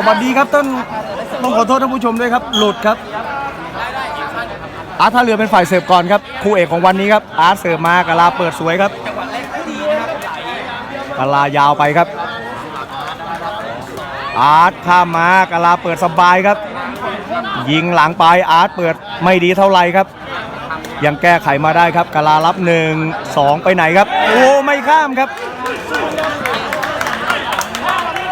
สวัสดีครับท่านต้องขอโทษท่านผู้ชมด้วยครับ หลุดครับ อาร์ตท่าเรือเป็นฝ่ายเสิร์ฟก่อนครับคู่เอกของวันนี้ครับ อาร์ตเสิร์ฟมากาลาเปิดสวยครับกาลายาวไปครับ อาร์ตข้ามมากาลาเปิดสบายครับ ยิงหลังไปอาร์ตเปิดไม่ดีเท่าไหร่ครับ ยังแก้ไขมาได้ครับกาลารับหนึ่งสองไปไหนครับ โอ้ไม่ข้ามครับ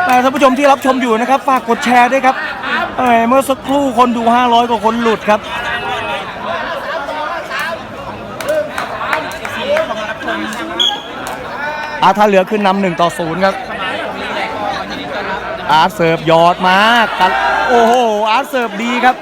แต่ท่านผู้ชมที่รับชมอยู่นะครับ ฝากกดแชร์ด้วยครับเอ้ยเมื่อสักครู่คนดู 500 กว่าคนหลุดครับ อาร์ท่าเรือขึ้นนำหนึ่งต่อศูนย์ครับ อาร์ตเสิร์ฟยอดมาก โอ้โห อาร์ตเสิร์ฟดีครับ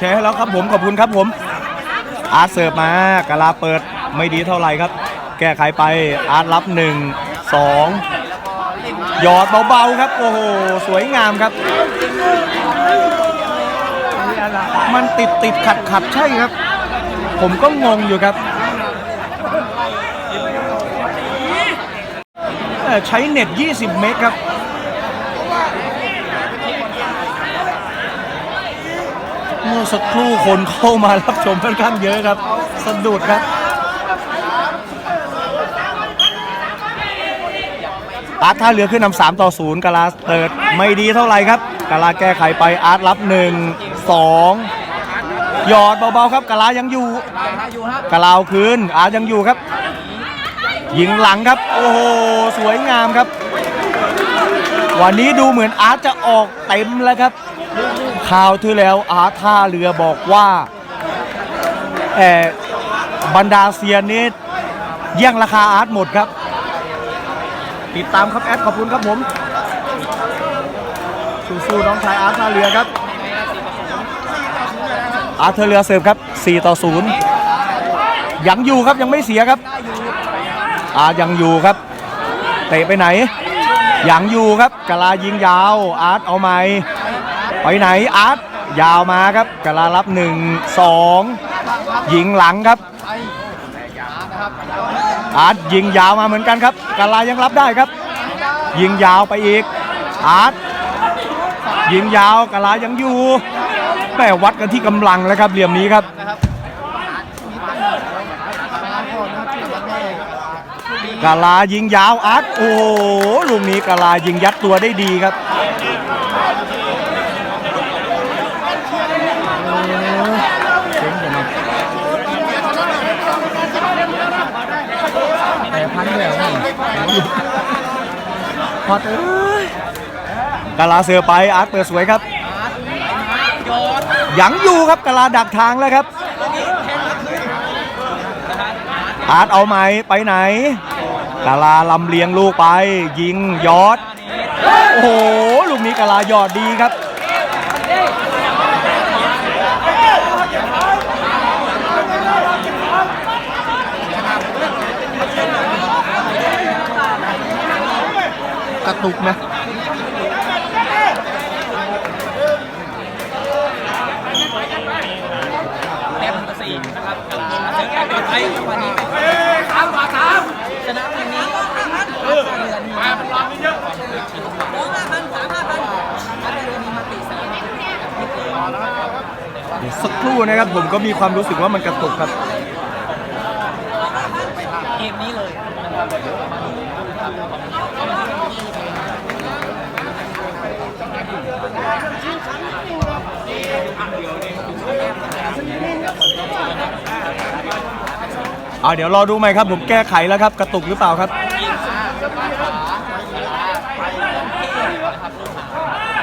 แชร์ให้แล้วครับผมขอบคุณครับผม อาร์ตเสิร์ฟมากาลาเปิดไม่ดีเท่าไหร่ครับ แก้ไขไปอาร์ตรับหนึ่งสองหยอดเบาๆครับ โอ้โห สวยงามครับ มันติดติดขัดขัดใช่ครับ ผมก็งงอยู่ครับ ใช้เน็ต 20 เมกครับ เมื่อสักครู่คนเข้ามารับชมค่อนข้างเยอะครับสะดุดครับ อาร์ตท่าเรือขึ้นนำสามต่อศูนย์กาลาเปิดไม่ดีเท่าไหร่ครับกาลาแก้ไขไปอาร์ตรับหนึ่งสองหยอดเบาๆครับกาลายังอยู่กาลาเอาคืนอาร์ตยังอยู่ครับ ยิงหลังครับ โอ้โหสวยงามครับ วันนี้ดูเหมือนอาร์ตจะออกเต็มแล้วครับ ข่าวที่แล้วอาท่าเรือบอกว่าแออบรรดาเซียนนี้แย่งราคาอาร์ตหมดครับ ติดตามครับแอดขอบคุณครับผมสู้ๆน้องชายอาร์ตท่าเรือครับ อาร์ตท่าเรือเสิร์ฟครับ 4 ต่อ 0 ยังอยู่ครับยังไม่เสียครับ อาร์ตยังอยู่ครับ เตะไปไหน ยังอยู่ครับกะลายิงยาวอาร์ตเอาไหม ไปไหนอาร์ตยาวมาครับกะลารับ1 2ยิงหลังครับ อาร์ตยิงยาวมาเหมือนกันครับกาลายังรับได้ครับ ยิงยาวไปอีก อาร์ตยิงยาวกาลายังอยู่แม่วัดกันที่กำลังแล้วครับเหลี่ยมนี้ครับกาลายิงยาวอาร์ตโอ้โหลูกนี้กาลายิงยัดตัวได้ดีครับ พอดเอ้ยกาลาเสือไปอาร์ตเปิดสวยครับยังอยู่ครับกาลาดักทางแล้วครับ อาร์ตเอาไหมไปไหนกาลาลำเลียงลูกไป ยิงยอด โอ้โห ลูกนี้กาลายอดดีครับ ตุกนะแต้มสี่นะครับเจอกันไปวันนี้สามสามชนะทีมนี้เรือมาเป็นรองเยอะสองห้าพันสามห้าพันถ้ารือนี้มาตีสามสักครู่นะครับผมก็มีความรู้สึกว่ามันกระตุกครับ เกมนี้เลยนะครับ เอาเดี๋ยวรอดูใหม่ครับ ผมแก้ไขแล้วครับ กระตุกหรือเปล่าครับ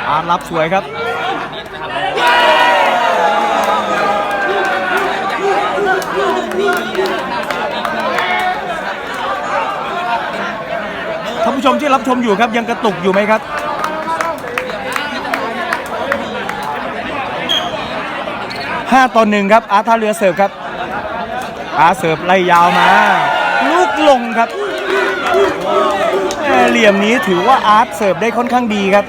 อาร์ตรับสวยครับท่านผู้ชมที่รับชมอยู่ครับยังกระตุกอยู่ไหมครับห้าต่อหนึ่งครับอาร์ท่าเรือเสิร์ฟครับ พาเสิร์ฟไล่ยาวมา ลูกลงครับเหลี่ยมนี้ถือว่าอาร์ตเสิร์ฟได้ค่อนข้างดีครับ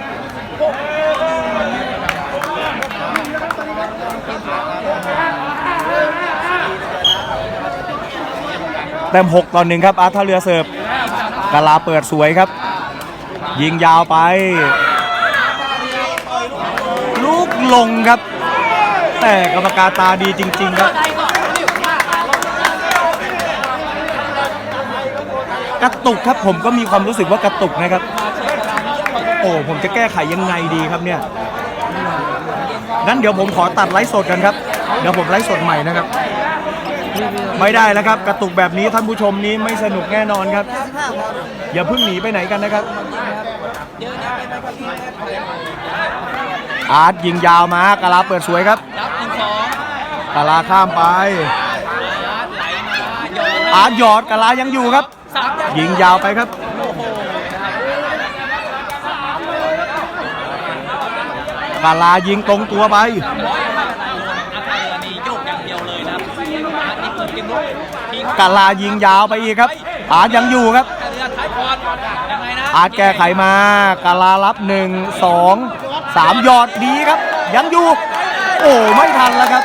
แต้ม6ต่อหนึ่งครับอาร์ตท่าเรือเสิร์ฟกาลาเปิดสวยครับ ยิงยาวไป ลูกลงครับ แต่กรรมการตาดีจริง ๆ ครับ กระตุกครับผมก็มีความรู้สึกว่ากระตุกนะครับ โอ้ผมจะแก้ไขยังไงดีครับเนี่ยงั้นเดี๋ยวผมขอตัดไลฟ์สดกันครับ เดี๋ยวผมไลฟ์สดใหม่นะครับ ไม่ได้แล้วครับ กระตุกแบบนี้ท่านผู้ชมนี้ไม่สนุกแน่นอนครับ อย่าเพิ่งหนีไปไหนกันนะครับ อาร์ตยิงยาวมากาลาเปิดสวยครับรับหนึ่งสองกาลาข้ามไป อาร์ตหยอดกาลายังอยู่ครับ ยิงยาวไปครับกาลายิงตรงตัวไปอาคาเรือนี่โยกอย่างเดียวเลยนะครับอาร์ตนี่เปิดเกมลุกทิ้งกาลายิงยาวไปอีกครับ อาร์ตยังอยู่ครับ อาคาเรือท้ายพอดยังไงนะอาร์ตแก้ไขมากาลารับหนึ่งสองสามหยอดดีครับ ยังอยู่ โอ้ไม่ทันแล้วครับ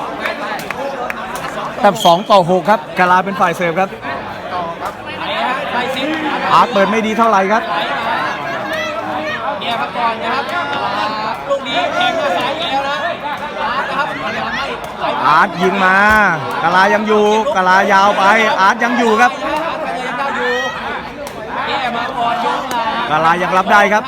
แต่สองต่อหกครับกาลาเป็นฝ่ายเสิร์ฟครับอาร์ตเปิดไม่ดีเท่าไหร่ครับเนี่ยครับก่อนนะครับลูกนี้แทงมาสายอีกแล้วนะอาร์ตนะครับอาร์ตยิงมากาลายังอยู่กาลายาวไป อาร์ตยังอยู่ครับกาลายังรับได้ครับ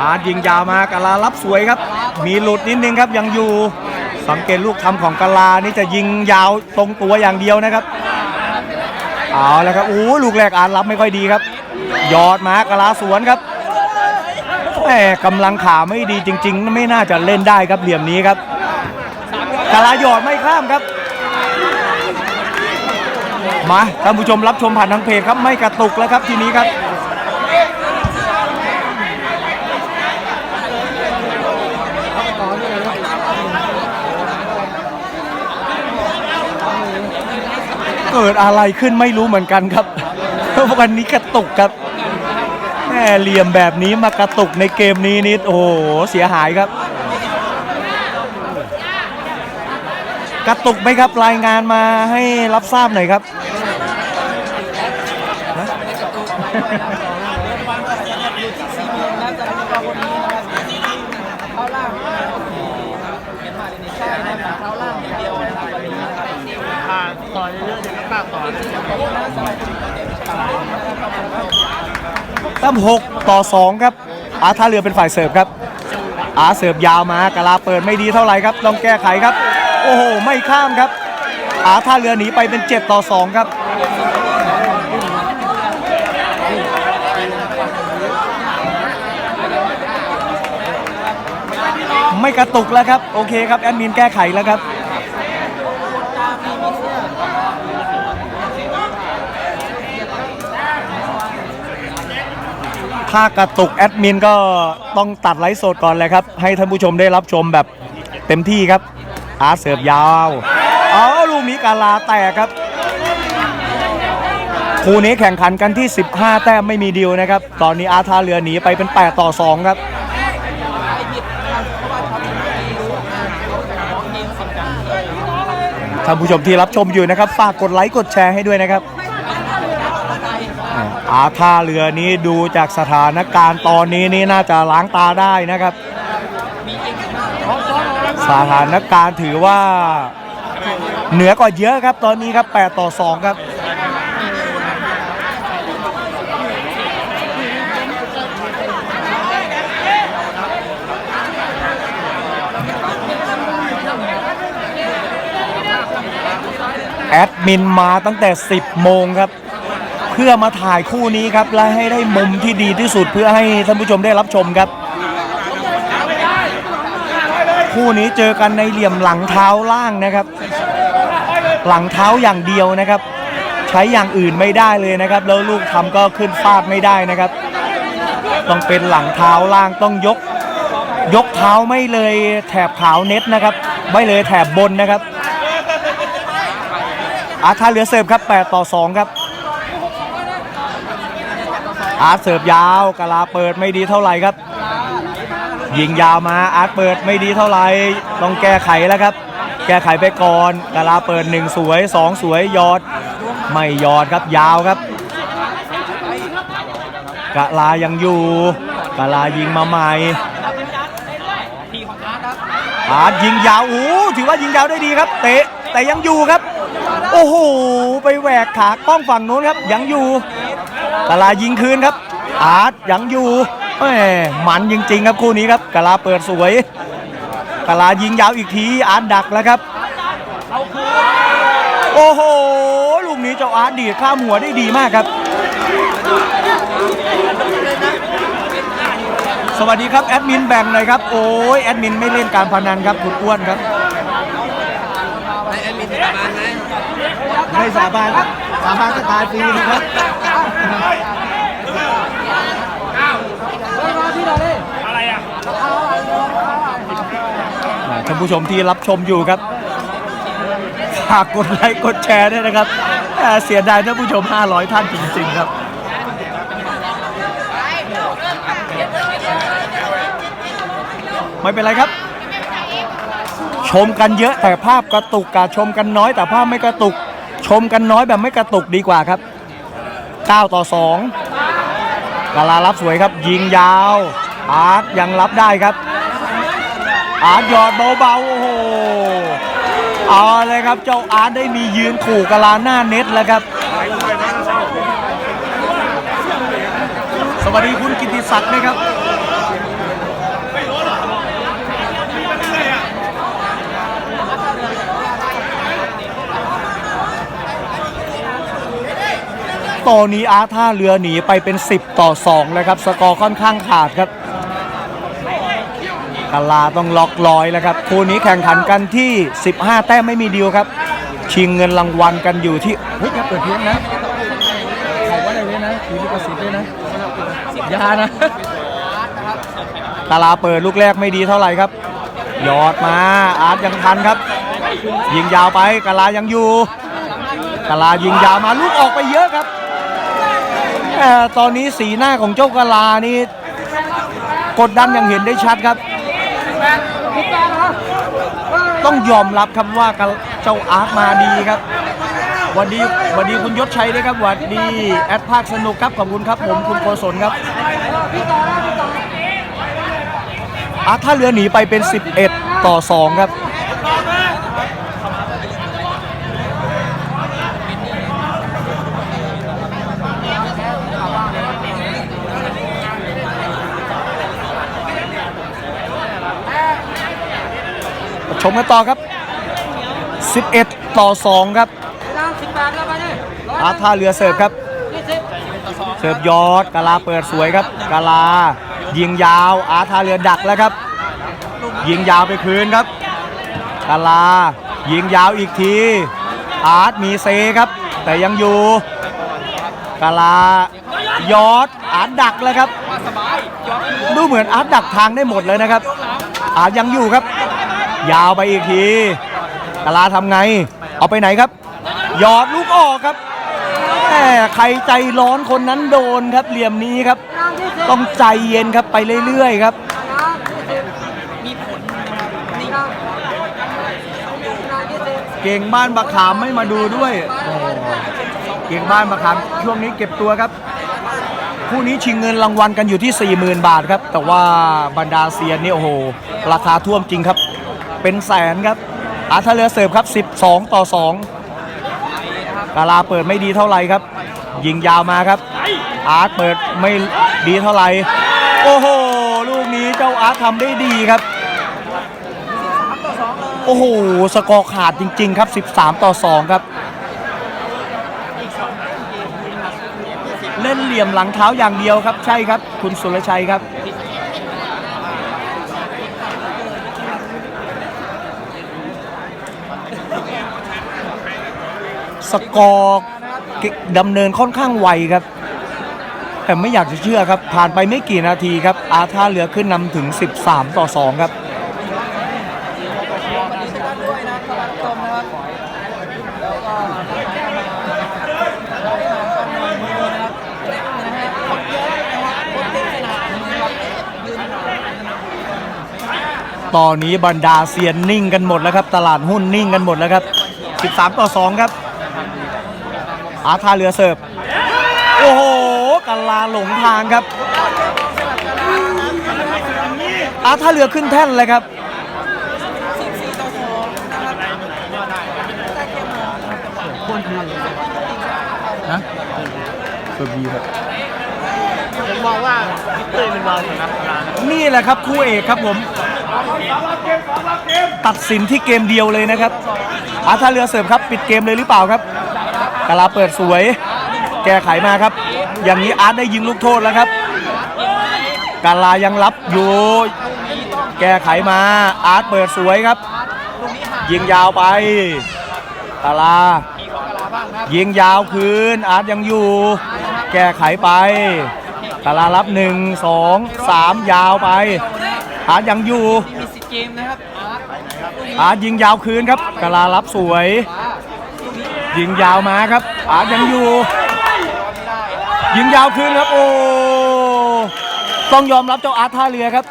อาร์ตยิงยาวมากาลารับสวยครับ มีหลุดนิดนึงครับยังอยู่ สังเกตลูกทำของกาลานี่จะยิงยาวตรงตัวอย่างเดียวนะครับเอาแล้วครับอู้ลูกแรกอารับไม่ค่อยดีครับยอดมากาลาสวนครับแหมกำลังขาไม่ดีจริง ๆ ไม่น่าจะเล่นได้ครับเหลี่ยมนี้ครับกาลาหยอดไม่ข้ามครับมาท่านผู้ชมรับชมผ่านทางเพจครับไม่กระตุกแล้วครับทีนี้ครับ เกิดอะไรขึ้นไม่รู้เหมือนกันครับ วันนี้กระตุกครับแม่เหลี่ยมแบบนี้มากระตุกในเกมนี้นิดโอ้โหเสียหายครับ กระตุกไหมครับรายงานมาให้รับทราบหน่อยครับ เข้าล่างเห็นมาเลยนี่ใช่นะครับเข้าล่างอย่างเดียวนะครับวันนี้นะครับ ต่อเรื่อยๆเดี๋ยวก็กลับต่อ ตั้ม6ต่อ 2 ครับ อาท่าเรือเป็นฝ่ายเสิร์ฟครับ อาเสิร์ฟยาวมากะลาเปิดไม่ดีเท่าไหร่ครับ ต้องแก้ไขครับ โอ้โห ไม่ข้ามครับ อาท่าเรือหนีไปเป็น 7 ต่อ 2 ครับไม่กระตุกแล้วครับ โอเคครับ แอดมินแก้ไขแล้วครับ ถ้ากระตุกแอดมินก็ต้องตัดไลฟ์สดก่อนเลยครับ ให้ท่านผู้ชมได้รับชมแบบเต็มที่ครับ อาร์เสิร์ฟยาว เอาลูกนี้กาลาแตกครับ คู่นี้แข่งขันกันที่ 15 แต้มไม่มีดีลนะครับ ตอนนี้อาร์ตท่าเรือหนีไปเป็น 8 ต่อ 2 ครับท่านผู้ชมที่รับชมอยู่นะครับ ฝากกดไลค์กดแชร์ให้ด้วยนะครับ อาท่าเรือนี้ดูจากสถานการณ์ตอนนี้นี่น่าจะล้างตาได้นะครับ สถานการณ์ถือว่าเหนือกว่าเยอะครับตอนนี้ครับ 8 ต่อ 2 ครับแอดมินมาตั้งแต่ 10 โมงครับ พื่อมาถ่ายคู่นี้ครับและให้ได้มุมที่ดีที่สุดเพื่อให้ท่านผู้ชมได้รับชมครับ คู่นี้เจอกันในเหลี่ยมหลังเท้าล่างนะครับ หลังเท้าอย่างเดียวนะครับ ใช้อย่างอื่นไม่ได้เลยนะครับ แล้วลูกทำก็ขึ้นฟาดไม่ได้นะครับ ต้องเป็นหลังเท้าล่างต้องยก ยกเท้าไม่เลยแถบขาวเน็ตนะครับ ไม่เลยแถบบนนะครับอาร์ตท่าเรือเสิร์ฟครับ 8 ต่อ 2 ครับ อาร์ตเสิร์ฟยาวกะลาเปิดไม่ดีเท่าไหร่ครับ ยิงยาวมาอาร์ตเปิดไม่ดีเท่าไหร่ต้องแก้ไขแล้วครับ แก้ไขไปก่อนกะลาเปิด 1 สวย 2 สวยยอด ไม่ยอดครับยาวครับกะลายังอยู่กะลายิงมาใหม่อาร์ตยิงยาวโอ้ถือว่ายิงยาวได้ดีครับเตะแต่ยังอยู่ครับ โอ้โหไปแหวกขากล้องฝั่งนู้นครับยังอยู่ กะลายิงคืนครับ อาร์ตยังอยู่แหมมันจริงๆครับคู่นี้ครับกะลาเปิดสวยกะลายิงยาวอีกทีอาร์ตดักแล้วครับโอ้โหลูกนี้เจ้าอาร์ตดีดข้ามหัวได้ดีมากครับ สวัสดีครับแอดมินแบ่งหน่อยครับโอ้ยแอดมินไม่เล่นการพนันครับคุณอ้วนครับในแอดมินสถาบันนะไม่สาบานครับสาบานก็ตายฟรีนะครับ ท่านผู้ชมที่รับชมอยู่ครับฝากกดไลค์กดแชร์ด้วยนะครับเสียดายท่านผู้ชม 500 ท่านจริงๆครับไม่เป็นไรครับ ชมกันเยอะแต่ภาพกระตุกกาชมกันน้อยแต่ภาพไม่กระตุก ชมกันน้อยแบบไม่กระตุกดีกว่าครับ 9 ต่อ2กาลารับสวยครับยิงยาว อาร์ตยังรับได้ครับ อาร์ตหยอดเบาๆโอ้โหเอาเลยครับเจ้าอาร์ตได้มียืนขู่กาลาหน้าเน็ตแล้วครับ สวัสดีคุณกิติศักดิ์นะครับ ตอนนี้อาร์ตท่าเรือหนีไปเป็น 10 ต่อ2แล้วครับสกอร์ค่อนข้างขาดครับกาลาต้องล็อกร้อยแล้วครับคู่นี้แข่งขันกันที่ 15 แต้มไม่มีดีลครับ ชิงเงินรางวัลกันอยู่ที่เฮ้ยอย่าเปิดเพลงนะขาว่าอะไรเลยนะมีลิขสิทธิ์ด้วยนะยานะกาลาเปิดลูกแรกไม่ดีเท่าไหร่ครับยอดมาอาร์ตยังทันครับ ยิงยาวไปกาลายังอยู่กาลายิงยาวมาลูกออกไปเยอะครับ ตอนนี้สีหน้าของเจ้ากะลานี่กดดันอย่างเห็นได้ชัดครับ ต้องยอมรับครับว่าเจ้าอาร์ตมาดีครับวันดีวันดีคุณยศชัยด้วยครับหวันดีแอดภาคสนุกครับขอบคุณครับผมคุณโกศลครับอาร์ตถ้าเรือหนีไปเป็น 11 ต่อ 2 ครับ มกันต่อครับ 11 ต่อ 2 ครับสิบบาทแล้วไปเนี่ยอาท่าเรือเสิร์ฟครับยี่สิบต่อสองเสิร์ฟยอดกาลาเปิดสวยครับกาลา ยิงยาวอาท่าเรือดักแล้วครับ ยิงยาวไปคืนครับกาลา ยิงยาวอีกที อาร์ตมีเซครับ แต่ยังอยู่กาลายอดอาร์ตดักแล้วครับมาสบายยอดดูเหมือนอาร์ตดักทางได้หมดเลยนะครับอาร์ตยังอยู่ครับ ยาวไปอีกทีกาลาทำไง เอาไปไหนครับ หยอดลูกออกครับแหมใครใจร้อนคนนั้นโดนครับ เหลี่ยมนี้ครับ ต้องใจเย็นครับไปเรื่อยๆครับมีผลเก่งบ้านบะขามไม่มาดูด้วยโอ้เก่งบ้านบะขามช่วงนี้เก็บตัวครับ คู่นี้ชิงเงินรางวัลกันอยู่ที่ 40,000 บาทครับ แต่ว่าบรรดาเซียนนี่โอ้โห ราคาท่วมจริงครับ เป็นแสนครับอาร์ทะเลอเสิร์ฟครับ 12 ต่อ 2กาลาเปิดไม่ดีเท่าไหร่ครับ ยิงยาวมาครับ อาร์ตเปิดไม่ดีเท่าไหร่ โอ้โห ลูกนี้เจ้าอาร์ตทำได้ดีครับ โอ้โห สกอร์ขาดจริง ๆ ครับ 13 ต่อ 2 ครับ เล่นเหลี่ยมหลังเท้าอย่างเดียวครับ ใช่ครับ คุณสุรชัยครับ สกอร์ดำเนินค่อนข้างไวครับ แต่ไม่อยากจะเชื่อครับ ผ่านไปไม่กี่นาทีครับ อาท่าเรือขึ้นนำถึง 13 ต่อ 2 ครับต็มสนามนะครับยืนตอนนี้บรรดาเซียนนิ่งกันหมดแล้วครับ ตลาดหุ้นนิ่งกันหมดแล้วครับ 13 ต่อ 2 ครับ อาท่าเรือเสิร์ฟ โอ้โหกาลาหลงทางครับ อาท่าเรือขึ้นแท่นเลยครับ14ต่อ2นะครับได้เกมมาฮะเสิร์ฟดีครับผมมองว่าพี่ตุ้ยเป็นรองอยู่นะร้านนี่แหละครับคู่เอกครับผม ตัดสินที่เกมเดียวเลยนะครับอาท่าเรือเสิร์ฟครับ ปิดเกมเลยหรือเปล่าครับ กาลาเปิดสวย แก้ไขมาครับ อย่างนี้อาร์ตได้ยิงลูกโทษแล้วครับกาลายังรับอยู่แก้ไขมาอาร์ตเปิดสวยครับลูกนี้ห่างยิงยาวไปกาลามีของกะลาบ้างครับยิงยาวคืนอาร์ตยังอยู่ แก้ไขไปกาลารับหนึ่งสองสามยาวไป อาร์ตยังอยู่ที่มีสิทธิ์เกมนะครับอาร์ตลูกนี้อาร์ตยิงยาวคืนครับกาลารับสวยฟ้าลูกนี้ ยิงยาวมาครับอาร์ยังอยู่ ยิงยาวคืนครับโอ้ต้องยอมรับเจ้าอาร์ท่าเรือครับ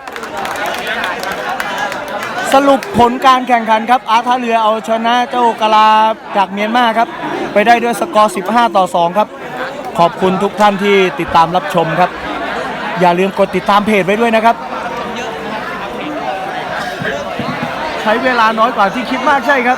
สรุปผลการแข่งขันครับ อาร์ท่าเรือเอาชนะเจ้ากาลาจากเมียนมาครับ ไปได้ด้วยสกอร์ 15 ต่อ 2 ครับ ขอบคุณทุกท่านที่ติดตามรับชมครับ อย่าลืมกดติดตามเพจไว้ด้วยนะครับ ใช้เวลาน้อยกว่าที่คิดมากใช่ครับ